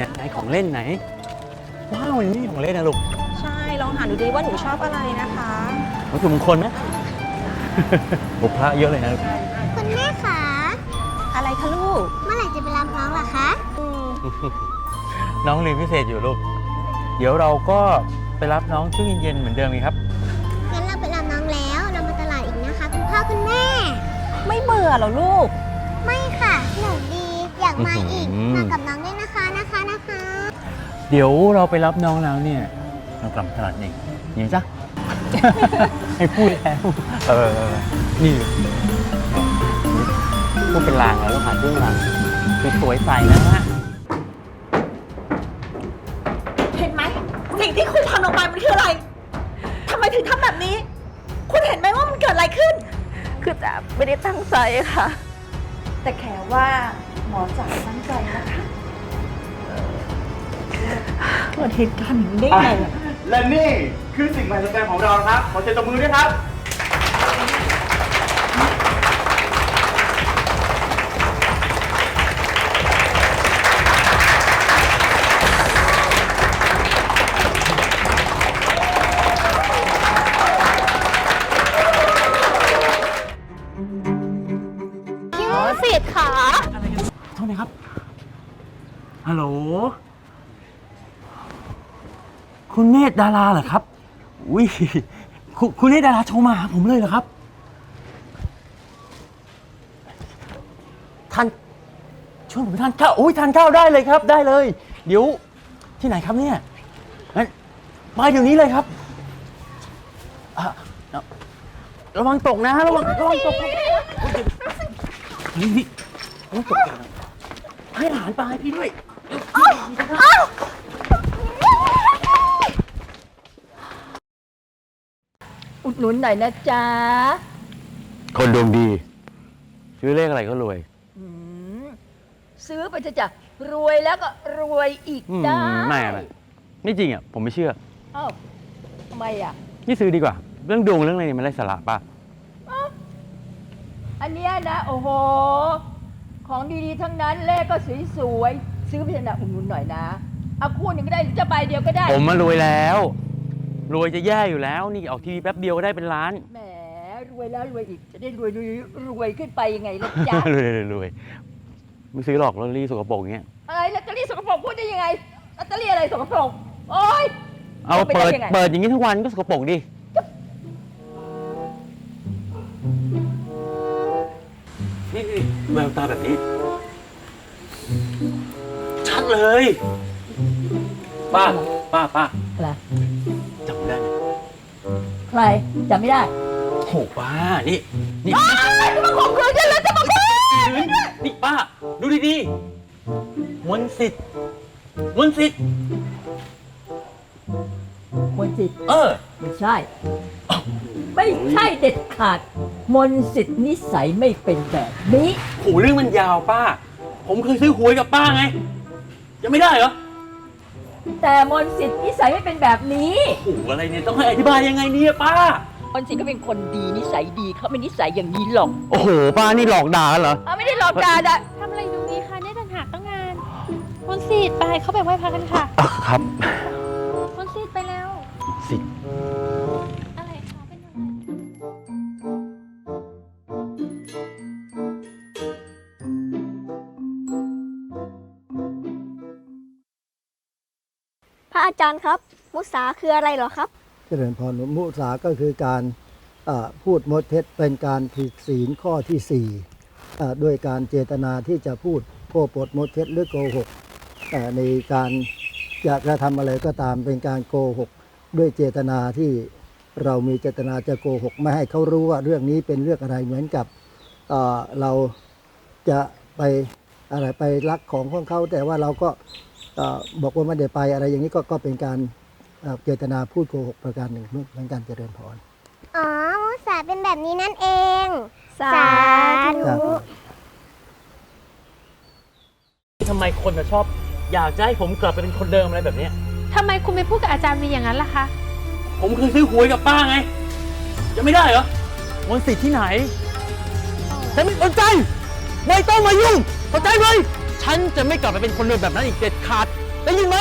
เนี่ยไหนของเล่นไหน ว้าวนี่ของเล่นนะลูกใช่ ลองหาดูดีว่าหนูชอบอะไรนะคะวัตถุมงคลไหม โอ้พระเยอะเลยนะลูกคุณแม่คะอะไรคะลูกเมื่อไหร่จะไปรับน้องล่ะคะอืมน้องเรียนพิเศษอยู่ลูก เดี๋ยวเราก็ไปรับน้องช่วงเย็นๆเหมือนเดิมไงครับ งั้นเราไปรับน้องแล้ว เรามาตลาดอีกนะคะ คุณพ่อคุณแม่ ไม่เบื่อเหรอลูกากมาอีก อื้อหือ มากับน้องด้วยนะคะนะคะนะคะเดี๋ยวเราไปรับน้องแล้วเนี่ยเรากลับมาตลาดเองยินจ้ะ ให้พูดแล้วเออนี่พูดเป็นลางแล้วต้องหาเครื่องรางคือสวยใสนะฮะเห็นไหมสิ่งที่คุณทำลงไปมันคืออะไรทำไมถึงทำแบบนี้ คุณเห็นไหมว่ามันเกิดอะไรขึ้น คือจ๋าไม่ได้ตั้งใจค่ะ แต่แค่ว่าหมอจ๋าตั้งใจนะคะเกิดเหตุการณ์อย่างนี้ได้ไงอะและนี่คือสิ่งมหัศจรรย์ของเรานะครับ ขอเชิญตบมือด้วยครับ ฮัลโหล คุณเนตรดาราเหรอครับ อุ้ยคุณคุณเนตรดาราโทรมาหาผมเลยเหรอครับ ทานช่วยผมทานข้าวอุ้ยทานข้าวได้เลยครับ ได้เลย เดี๋ยวที่ไหนครับเนี่ยงั้นไปเดี๋ยวนี้เลยครับอะระวังตกนะระวังระวังตกนี่นี่ระวังตกนะให้อาหารปลาให้พี่ด้วย อุดหนุนหน่อยนะจ๊ะ คนดวงดี ซื้อเลขอะไรก็รวย อืมซื้อไปเถอะจ้ะรวยแล้วก็รวยอีกอืมได้ไม่ไม่ไม่จริงอะ ผมไม่เชื่อ เอ้าทำไมอะ นี่ซื้อดีกว่า เรื่องดวงเรื่องอะไรเนี่ยมันไร้สาระป่ะ อันเนี้ยนะ โอ้โห ของดีๆ ทั้งนั้นเลขก็สวยๆ ซื้อไปเถอะนะอุดหนุนหน่อยนะเอาคู่หนึ่งก็ได้หรือจะใบเดียวก็ได้ผมมารวยแล้วรวยจะแย่อยู่แล้ว นี่ออกทีวีแป๊บเดียวก็ได้เป็นล้าน แหมรวยแล้วรวยอีกจะได้รวยรวยรวยขึ้นไปยังไงล่ะจ๊ะ รวยรวยรวยไม่ซื้อหรอกลอตเตอรี่สกปรกอย่างเงี้ยอะไรลอตเตอรี่สกปรกพูดได้ยังไงลอตเตอรี่อะไรสกปรกโอ๊ยเอาจะไปเปิดได้ยังไงเปิดอย่างนี้ทุกวันก็สกปรกดินี่นี่แววตาแบบนี้ชัด เลย ป้า ป้า ป้าอะไรจำได้ไหมใครจำไม่ได้โหป้า นี่ นี่จะมาข่มขืนฉันแล้วจะมาข่มขืนนี่ป้า ดูดีๆมนต์สิทธิ์มนต์สิทธิ์มนต์สิทธิ์เออ ไม่ใช่ ไม่ใช่เด็ดขาด มนต์สิทธิ์นิสัยไม่เป็นแบบนี้โหเรื่องมันยาวป้า ผมเคยซื้อหวยกับป้าไง ยังไม่ได้เหรอแต่มนต์สิทธิ์นิสัยไม่เป็นแบบนี้โหอะไรเนี่ยต้องให้อธิบายยังไงเนี่ยป้า มนต์สิทธิ์ก็เป็นคนดีนิสัยดีเขาไม่นิสัยอย่างนี้หรอกโอ้โห ป้านี่หลอกด่าเหรอ เอาไม่ได้หลอกด่าด่าทำอะไรตรงนี้คะได้ต่างหากตั้งงานมนต์สิทธิ์ไปเข้าไปไหว้พระกันค่ะครับ มนต์สิทธิ์ไปแล้ว สิ อาจารย์ครับ มุสาคืออะไรหรอครับ เจริญพรมุสาก็คือการพูดมดเท็จเป็นการผิดศีลข้อที่สี่ด้วยการเจตนาที่จะพูดโกปดมดเท็จหรือโกหกเอ่ในการจะกระทำอะไรก็ตามเป็นการโกหก ด้วยเจตนาที่เรามีเจตนาจะโกหก ไม่ให้เขารู้ว่าเรื่องนี้เป็นเรื่องอะไรเหมือนกับเราจะไปอะไรไปลักของของเขาแต่ว่าเราก็ บอกว่าไม่ได้ไปอะไรอย่างนี้ก็ก็เป็นการเอ่อเจตนาพูดโกหกประการหนึ่งเหมือนการเจริญพรอ๋อมุสาเป็นแบบนี้นั่นเอง สาครับธุทำไมคนชอบ อยากจะให้ผมกลับไปเป็นคนเดิมอะไรแบบเนี้ยทำไมคุณไปพูดกับอาจารย์วีอย่างนั้นล่ะคะ ผมเคยซื้อหวยกับป้าไงยังไม่ได้เหรอมนต์สิทธิ์ที่ไหนฉันไม่สนใจ ไม่ต้องมายุ่งเข้าใจไหม ฉันจะไม่กลับไปเป็นคนเดิมแบบนั้นอีกเด็ดขาด ได้ยินไหม